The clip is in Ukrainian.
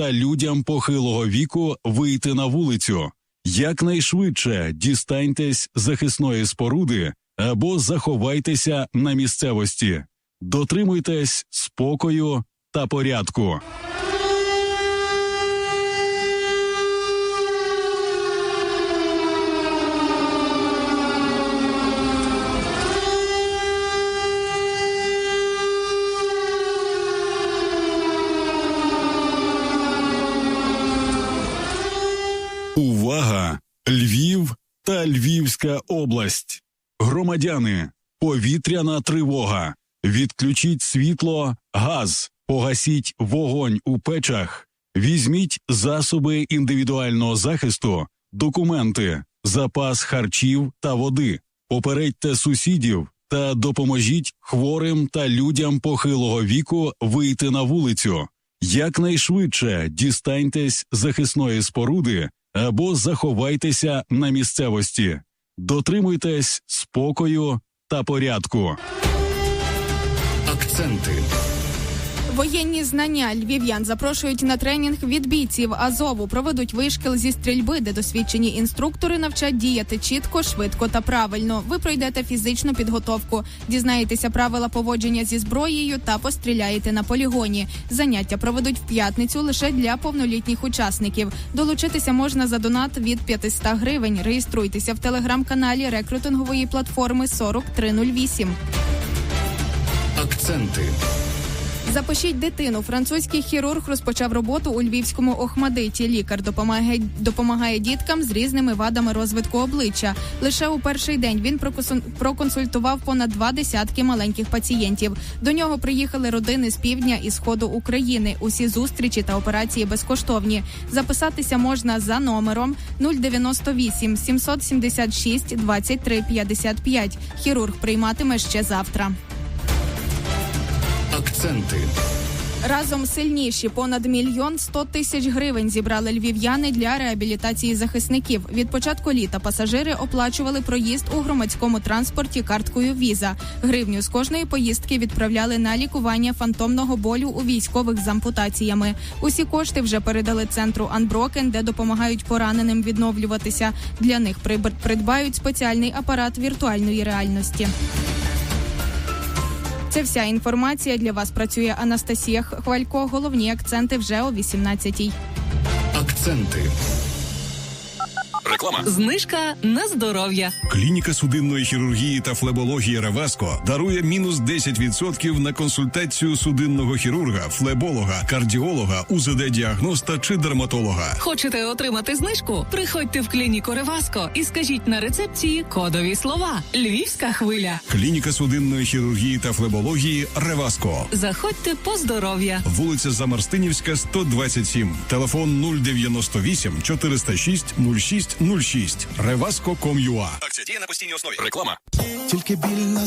та людям похилого віку вийти на вулицю. Якнайшвидше дістаньтесь захисної споруди або заховайтеся на місцевості. Дотримуйтесь спокою та порядку. Увага! Львів та Львівська область. Громадяни, повітряна тривога. Відключіть світло, газ, погасіть вогонь у печах, візьміть засоби індивідуального захисту, документи, запас харчів та води, попередьте сусідів та допоможіть хворим та людям похилого віку вийти на вулицю. Якнайшвидше дістаньтесь захисної споруди або заховайтеся на місцевості. Дотримуйтесь спокою та порядку. Акценти. Воєнні знання львів'ян запрошують на тренінг від бійців Азову. Проведуть вишкіл зі стрільби, де досвідчені інструктори навчать діяти чітко, швидко та правильно. Ви пройдете фізичну підготовку, дізнаєтеся правила поводження зі зброєю та постріляєте на полігоні. Заняття проведуть в п'ятницю лише для повнолітніх учасників. Долучитися можна за донат від 500 гривень. Реєструйтеся в телеграм-каналі рекрутингової платформи 4308. Акценти. Запишіть дитину. Французький хірург розпочав роботу у львівському Охмадиті. Лікар допомагає допомагає діткам з різними вадами розвитку обличчя. Лише у перший день він проконсультував понад два десятки маленьких пацієнтів. До нього приїхали родини з півдня і сходу України. Усі зустрічі та операції безкоштовні. Записатися можна за номером 098 776 23 55. Хірург прийматиме ще завтра. Акценти. Разом сильніші понад мільйон сто тисяч гривень зібрали львів'яни для реабілітації захисників. Від початку літа пасажири оплачували проїзд у громадському транспорті карткою Віза. Гривню з кожної поїздки відправляли на лікування фантомного болю у військових з ампутаціями. Усі кошти вже передали центру Анброкен, де допомагають пораненим відновлюватися. Для них придбають спеціальний апарат віртуальної реальності. Це вся інформація для вас. Працює Анастасія Хвалько. Головні акценти вже о 18-й. Акценти. Реклама. Знижка на здоров'я. Клініка судинної хірургії та флебології Реваско дарує мінус 10% на консультацію судинного хірурга, флеболога, кардіолога, УЗД-діагноста чи дерматолога. Хочете отримати знижку? Приходьте в клініку Реваско і скажіть на рецепції кодові слова. Львівська хвиля. Клініка судинної хірургії та флебології Реваско. Заходьте по здоров'я. Вулиця Замарстинівська, 127. Телефон 098 406 06 06. Реваско.com.ua. Акція діє на постійній основі. Реклама. Тільки біль на